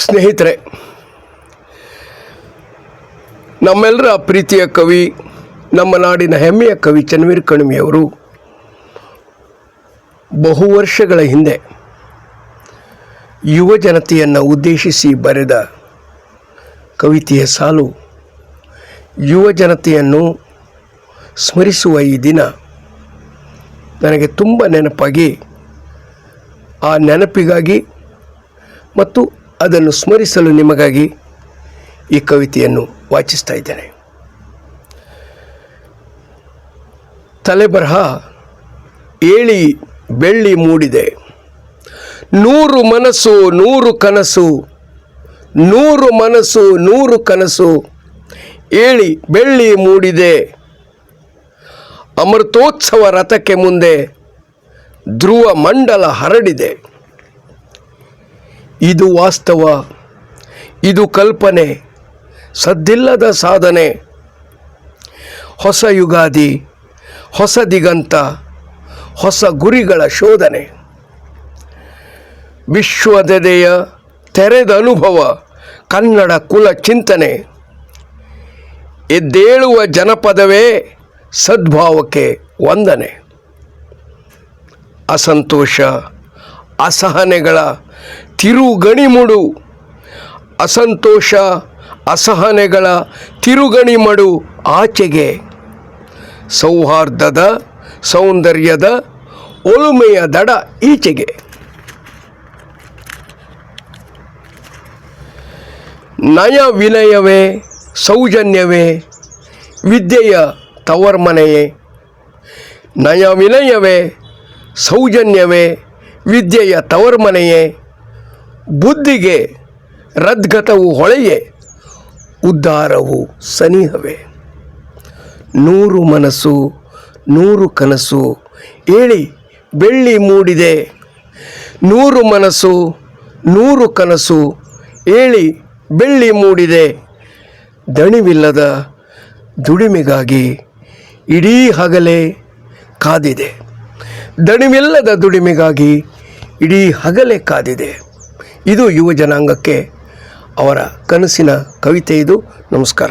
ಸ್ನೇಹಿತರೆ, ನಮ್ಮೆಲ್ಲರ ಪ್ರೀತಿಯ ಕವಿ, ನಮ್ಮ ನಾಡಿನ ಹೆಮ್ಮೆಯ ಕವಿ ಚನ್ವೀರ್ ಕಣ್ಮಿಯವರು ಬಹು ವರ್ಷಗಳ ಹಿಂದೆ ಯುವ ಜನತೆಯನ್ನು ಉದ್ದೇಶಿಸಿ ಬರೆದ ಕವಿತೆಯ ಸಾಲು ಯುವ ಜನತೆಯನ್ನು ಸ್ಮರಿಸುವ ಈ ದಿನ ನನಗೆ ತುಂಬ ನೆನಪಾಗಿ, ಆ ನೆನಪಿಗಾಗಿ ಮತ್ತು ಅದನ್ನು ಸ್ಮರಿಸಲು ನಿಮಗಾಗಿ ಈ ಕವಿತೆಯನ್ನು ವಾಚಿಸ್ತಾ ಇದ್ದೇನೆ. ತಲೆಬರಹ ಏಳಿ ಬೆಳ್ಳಿ ಮೂಡಿದೆ. ನೂರು ಮನಸ್ಸು ನೂರು ಕನಸು, ನೂರು ಮನಸ್ಸು ನೂರು ಕನಸು, ಏಳಿ ಬೆಳ್ಳಿ ಮೂಡಿದೆ. ಅಮೃತೋತ್ಸವ ರಥಕ್ಕೆ ಮುಂದೆ ಧ್ರುವ ಮಂಡಲ ಹರಡಿದೆ. ಇದು ವಾಸ್ತವ, ಇದು ಕಲ್ಪನೆ, ಸದ್ದಿಲ್ಲದ ಸಾಧನೆ. ಹೊಸ ಯುಗಾದಿ, ಹೊಸ ದಿಗಂತ, ಹೊಸ ಗುರಿಗಳ ಶೋಧನೆ. ವಿಶ್ವದೆದೆಯ ತೆರೆದ ಅನುಭವ, ಕನ್ನಡ ಕುಲ ಚಿಂತನೆ. ಎದ್ದೇಳುವ ಜನಪದವೇ ಸದ್ಭಾವಕ್ಕೆ ವಂದನೆ. ಅಸಂತೋಷ, ಅಸಹನೆಗಳ ತಿರುಗಣಿಮುಡು ಅಸಂತೋಷ, ಅಸಹನೆಗಳ ತಿರುಗಣಿಮಡು ಆಚೆಗೆ. ಸೌಹಾರ್ದದ, ಸೌಂದರ್ಯದ, ಒಲುಮೆಯ ದಡ ಈಚೆಗೆ. ನಯ ವಿನಯವೇ, ಸೌಜನ್ಯವೇ, ವಿದ್ಯೆಯ ತವರ್ಮನೆಯೇ. ನಯ ವಿನಯವೇ, ಸೌಜನ್ಯವೇ, ವಿದ್ಯೆಯ ತವರ್ಮನೆಯೇ. ಬುದ್ಧಿಗೆ ರದ್ಗತವು ಹೊಳೆಯೇ ಉದ್ಧಾರವು ಸನಿಹವೇ. ನೂರು ಮನಸ್ಸು, ನೂರು ಕನಸು ಏಳಿ ಬೆಳ್ಳಿ ಮೂಡಿದೆ. ನೂರು ಮನಸ್ಸು, ನೂರು ಕನಸು ಏಳಿ ಬೆಳ್ಳಿ ಮೂಡಿದೆ. ದಣಿವಿಲ್ಲದ ದುಡಿಮೆಗಾಗಿ ಇಡೀ ಹಗಲೇ ಕಾದಿದೆ. ದಣಿವಿಲ್ಲದ ದುಡಿಮೆಗಾಗಿ ಇಡೀ ಹಗಲೇ ಕಾದಿದೆ. ಇದು ಯುವ ಜನಾಂಗಕ್ಕೆ ಅವರ ಕನಸಿನ ಕವಿತೆ ಇದು. ನಮಸ್ಕಾರ.